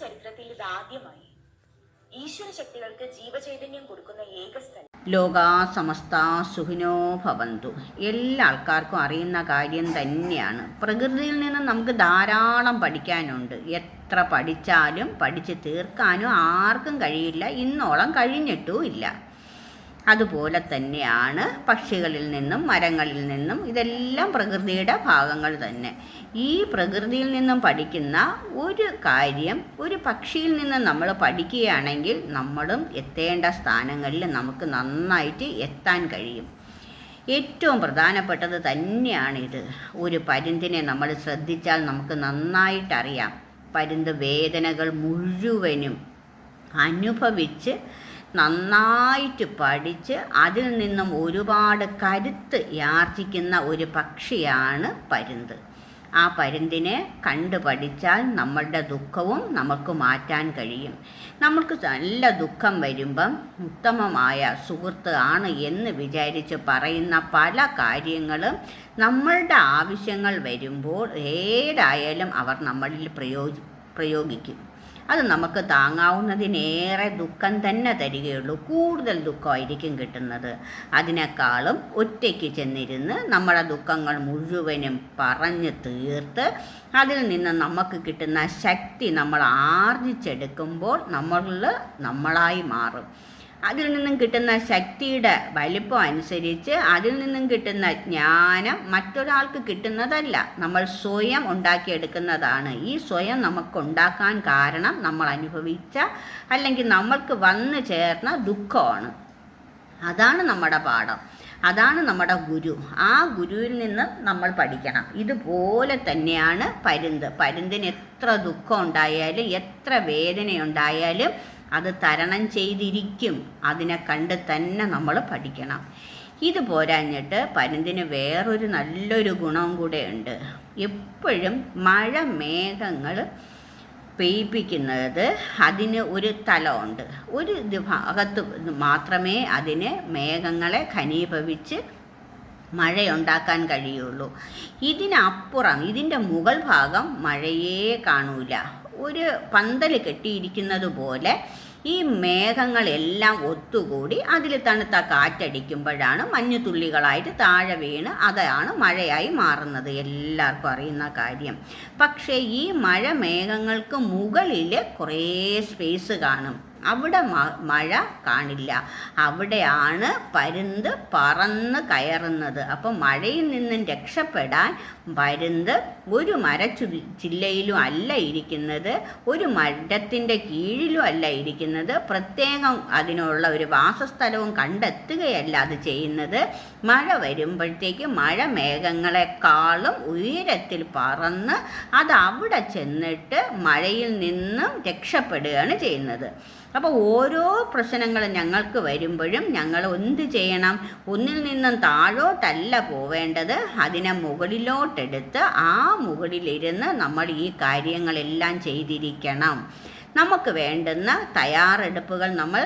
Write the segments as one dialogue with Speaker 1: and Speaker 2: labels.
Speaker 1: ചരിത്രത്തിൽ ഇതാദ്യമായി ഈശ്വര ശക്തികൾക്ക് ജീവചൈതന്യം കൊടുക്കുന്ന ഏക സ്ഥലം.
Speaker 2: ലോകാ സമസ്ത സുഖിനോ ഭവന്തു. എല്ലാ ആൾക്കാർക്കും അറിയുന്ന കാര്യം തന്നെയാണ്. പ്രകൃതിയിൽ നിന്ന് നമുക്ക് ധാരാളം പഠിക്കാനുണ്ട്. എത്ര പഠിച്ചാലും പഠിച്ച് തീർക്കാനും ആർക്കും കഴിയില്ല. ഇന്നോളം കഴിഞ്ഞിട്ടും ഇല്ല അതുപോലെ തന്നെയാണ് പക്ഷികളിൽ നിന്നും മരങ്ങളിൽ നിന്നും ഇതെല്ലാം പ്രകൃതിയുടെ ഭാഗങ്ങൾ തന്നെ. ഈ പ്രകൃതിയിൽ നിന്നും പഠിക്കുന്ന ഒരു കാര്യം ഒരു പക്ഷിയിൽ നിന്ന് നമ്മൾ പഠിക്കുകയാണെങ്കിൽ നമ്മളും എത്തേണ്ട സ്ഥാനങ്ങളിൽ നമുക്ക് നന്നായിട്ട് എത്താൻ കഴിയും. ഏറ്റവും പ്രധാനപ്പെട്ടത് തന്നെയാണിത് ഒരു പരുന്തിനെ നമ്മൾ ശ്രദ്ധിച്ചാൽ നമുക്ക് നന്നായിട്ടറിയാം പരുന്ത് വേദനകൾ മുഴുവനും അനുഭവിച്ച് നന്നായിട്ട് പഠിച്ച് അതിൽ നിന്നും ഒരുപാട് കരുത്ത് യാർജിക്കുന്ന ഒരു പക്ഷിയാണ് പരുന്ത്. ആ പരുന്തിനെ കണ്ടു പഠിച്ചാൽ നമ്മളുടെ ദുഃഖവും നമുക്ക് മാറ്റാൻ കഴിയും. നമുക്ക് നല്ല ദുഃഖം വരുമ്പം ഉത്തമമായ സുഹൃത്ത് ആണ് എന്ന് വിചാരിച്ച് പറയുന്ന പല കാര്യങ്ങളും നമ്മളുടെ ആവശ്യങ്ങൾ വരുമ്പോൾ ഏതായാലും അവർ നമ്മളിൽ പ്രയോജി പ്രയോഗിക്കും. അത് നമുക്ക് താങ്ങാവുന്നതിനേറെ ദുഃഖം തന്നെ തരികയുള്ളൂ. കൂടുതൽ ദുഃഖമായിരിക്കും കിട്ടുന്നത്. അതിനേക്കാളും ഒറ്റയ്ക്ക് ചെന്നിരുന്ന് നമ്മുടെ ദുഃഖങ്ങൾ മുഴുവനും പറഞ്ഞ് തീർത്ത് അതിൽ നിന്ന് നമുക്ക് കിട്ടുന്ന ശക്തി നമ്മൾ ആർജിച്ചെടുക്കുമ്പോൾ നമ്മളിൽ നമ്മളായി മാറും. അതിൽ നിന്നും കിട്ടുന്ന ശക്തിയുടെ വലിപ്പം അനുസരിച്ച് അതിൽ നിന്നും കിട്ടുന്ന ജ്ഞാനം മറ്റൊരാൾക്ക് കിട്ടുന്നതല്ല. നമ്മൾ സ്വയം ഉണ്ടാക്കിയെടുക്കുന്നതാണ്. ഈ സ്വയം നമുക്ക് ഉണ്ടാക്കാൻ കാരണം നമ്മൾ അനുഭവിച്ച അല്ലെങ്കിൽ നമ്മൾക്ക് വന്നു ചേർന്ന ദുഃഖമാണ്. അതാണ് നമ്മുടെ പാഠം. അതാണ് നമ്മുടെ ഗുരു. ആ ഗുരുവിൽ നിന്ന് നമ്മൾ പഠിക്കണം. ഇതുപോലെ തന്നെയാണ് പരുന്ത്. പരുന്തിന് എത്ര ദുഃഖം ഉണ്ടായാലും എത്ര വേദനയുണ്ടായാലും അത് തരണം ചെയ്തിരിക്കും. അതിനെ കണ്ട് തന്നെ നമ്മൾ പഠിക്കണം. ഇത് പോരാഞ്ഞിട്ട് പരുന്തിന് വേറൊരു നല്ലൊരു ഗുണവും കൂടെ ഉണ്ട്. എപ്പോഴും മഴ മേഘങ്ങൾ പെയ്പ്പിക്കുന്നത് അതിന് ഒരു തലമുണ്ട്. ഒരു ഭാഗത്ത് മാത്രമേ അതിന് മേഘങ്ങളെ ഖനീഭവിച്ച് മഴയുണ്ടാക്കാൻ കഴിയുള്ളൂ. ഇതിനപ്പുറം ഇതിന്റെ മുകൾ ഭാഗം മഴയേ കാണൂല. ഒരു പന്തൽ കെട്ടിയിരിക്കുന്നത് പോലെ ഈ മേഘങ്ങളെല്ലാം ഒത്തുകൂടി അതിൽ തണുത്ത കാറ്റടിക്കുമ്പോഴാണ് മഞ്ഞുതുള്ളികളായിട്ട് താഴെ വീണ് അതാണ് മഴയായി മാറുന്നത്. എല്ലാവർക്കും അറിയുന്ന കാര്യം. പക്ഷേ ഈ മഴ മേഘങ്ങൾക്ക് മുകളിൽ കുറേ സ്പേസ് കാണും. അവിടെ മഴ കാണില്ല. അവിടെയാണ് പരുന്ത് പറന്ന് കയറുന്നത്. അപ്പോൾ മഴയിൽ നിന്നും രക്ഷപ്പെടാൻ പരുന്ത് ഒരു മര ചില്ലയിലും അല്ല ഇരിക്കുന്നത്. ഒരു മരത്തിന്റെ കീഴിലും അല്ല ഇരിക്കുന്നത്. പ്രത്യേകം അതിനുള്ള ഒരു വാസസ്ഥലവും കണ്ടെത്തുകയല്ല അത് ചെയ്യുന്നത്. മഴ വരുമ്പോഴത്തേക്ക് മഴ മേഘങ്ങളെക്കാളും ഉയരത്തിൽ പറന്ന് അത് അവിടെ ചെന്നിട്ട് മഴയിൽ നിന്നും രക്ഷപ്പെടുകയാണ് ചെയ്യുന്നത്. അപ്പോൾ ഓരോ പ്രശ്നങ്ങളും ഞങ്ങൾക്ക് വരുമ്പോഴും ഞങ്ങൾ എന്ത് ചെയ്യണം? ഒന്നിൽ നിന്നും താഴോട്ടല്ല പോവേണ്ടത്. അതിനെ മുകളിലോട്ടെടുത്ത് ആ മുകളിലിരുന്ന് നമ്മൾ ഈ കാര്യങ്ങളെല്ലാം ചെയ്തിരിക്കണം. നമുക്ക് വേണ്ടുന്ന തയ്യാറെടുപ്പുകൾ നമ്മൾ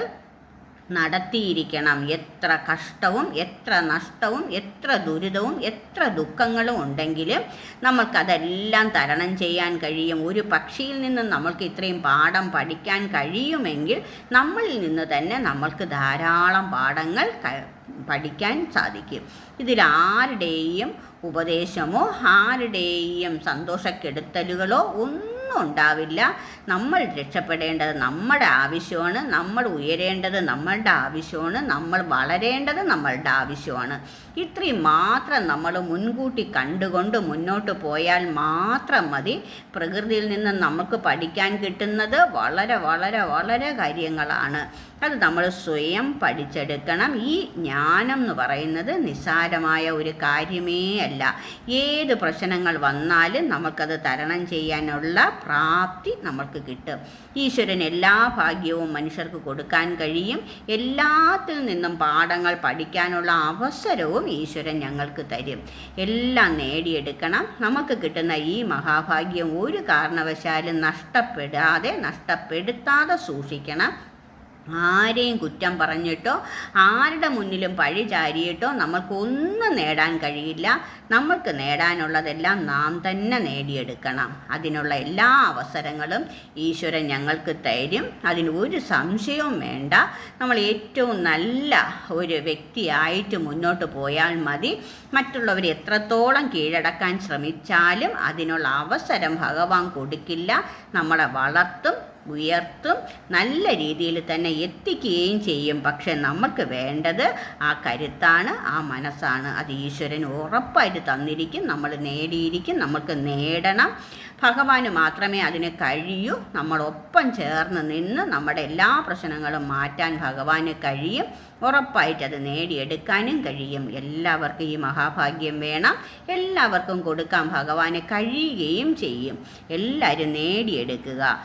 Speaker 2: നടത്തിയിരിക്കണം. എത്ര കഷ്ടവും എത്ര നഷ്ടവും എത്ര ദുരിതവും എത്ര ദുഃഖങ്ങളും ഉണ്ടെങ്കിലും നമ്മൾക്കതെല്ലാം തരണം ചെയ്യാൻ കഴിയും. ഒരു പക്ഷിയിൽ നിന്ന് നമ്മൾക്ക് ഇത്രയും പാഠം പഠിക്കാൻ കഴിയുമെങ്കിൽ നമ്മളിൽ നിന്ന് തന്നെ നമ്മൾക്ക് ധാരാളം പാഠങ്ങൾ പഠിക്കാൻ സാധിക്കും. ഇതിലാരുടെയും ഉപദേശമോ ആരുടെയും സന്തോഷക്കെടുത്തലുകളോ ഒന്നും ഒന്നും ഉണ്ടാവില്ല. നമ്മൾ രക്ഷപ്പെടേണ്ടത് നമ്മുടെ ആവശ്യമാണ്. നമ്മൾ ഉയരേണ്ടത് നമ്മളുടെ ആവശ്യമാണ്. നമ്മൾ വളരേണ്ടത് നമ്മളുടെ ആവശ്യമാണ്. ഇത്രയും മാത്രം നമ്മൾ മുൻകൂട്ടി കണ്ടുകൊണ്ട് മുന്നോട്ട് പോയാൽ മാത്രം മതി. പ്രകൃതിയിൽ നിന്ന് നമുക്ക് പഠിക്കാൻ കിട്ടുന്നത് വളരെ വളരെ വളരെ കാര്യങ്ങളാണ്. അത് നമ്മൾ സ്വയം പഠിച്ചെടുക്കണം. ഈ ജ്ഞാനം എന്ന് പറയുന്നത് നിസ്സാരമായ ഒരു കാര്യമേ അല്ല. ഏത് പ്രശ്നങ്ങൾ വന്നാലും നമുക്കത് തരണം ചെയ്യാനുള്ള പ്രാപ്തി നമുക്ക് കിട്ടും. ഈശ്വരൻ എല്ലാ ഭാഗ്യവും മനുഷ്യർക്ക് കൊടുക്കാൻ കഴിയും. എല്ലാത്തിൽ നിന്നും പാഠങ്ങൾ പഠിക്കാനുള്ള അവസരവും ഈശ്വരൻ ഞങ്ങൾക്ക് തരും. എല്ലാം നേടിയെടുക്കണം. നമുക്ക് കിട്ടുന്ന ഈ മഹാഭാഗ്യം ഒരു കാരണവശാലും നഷ്ടപ്പെടാതെ നഷ്ടപ്പെടുത്താതെ സൂക്ഷിക്കണം. ആരെയും കുറ്റം പറഞ്ഞിട്ടോ ആരുടെ മുന്നിലും പഴി ചാരിയിട്ടോ നമ്മൾക്കൊന്നും നേടാൻ കഴിയില്ല. നമ്മൾക്ക് നേടാനുള്ളതെല്ലാം നാം തന്നെ നേടിയെടുക്കണം. അതിനുള്ള എല്ലാ അവസരങ്ങളും ഈശ്വരൻ ഞങ്ങൾക്ക് തരും. അതിന് ഒരു സംശയവും വേണ്ട. നമ്മൾ ഏറ്റവും നല്ല ഒരു വ്യക്തിയായിട്ട് മുന്നോട്ട് പോയാൽ മതി. മറ്റുള്ളവർ എത്രത്തോളം കീഴടക്കാൻ ശ്രമിച്ചാലും അതിനുള്ള അവസരം ഭഗവാൻ കൊടുക്കില്ല. നമ്മളെ വളർത്തും ഉയർത്തും. നല്ല രീതിയിൽ തന്നെ എത്തിക്കുകയും ചെയ്യും. പക്ഷെ നമുക്ക് വേണ്ടത് ആ കരുത്താണ് ആ മനസ്സാണ്. അത് ഈശ്വരൻ ഉറപ്പായിട്ട് തന്നിരിക്കും. നമ്മൾ നേടിയിരിക്കും. നമുക്ക് നേടണം. ഭഗവാന് മാത്രമേ അതിന് കഴിയൂ. നമ്മളൊപ്പം ചേർന്ന് നിന്ന് നമ്മുടെ എല്ലാ പ്രശ്നങ്ങളും മാറ്റാൻ ഭഗവാന് കഴിയും. ഉറപ്പായിട്ട് അത് നേടിയെടുക്കാനും കഴിയും. എല്ലാവർക്കും ഈ മഹാഭാഗ്യം വേണം. എല്ലാവർക്കും കൊടുക്കാൻ ഭഗവാന് കഴിയുകയും ചെയ്യും. എല്ലാവരും നേടിയെടുക്കുക.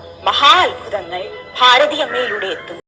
Speaker 1: മഹാ അത്ഭുതങ്ങൾ ഭാരതീയമ്മയിലൂടെ എത്തുന്നു.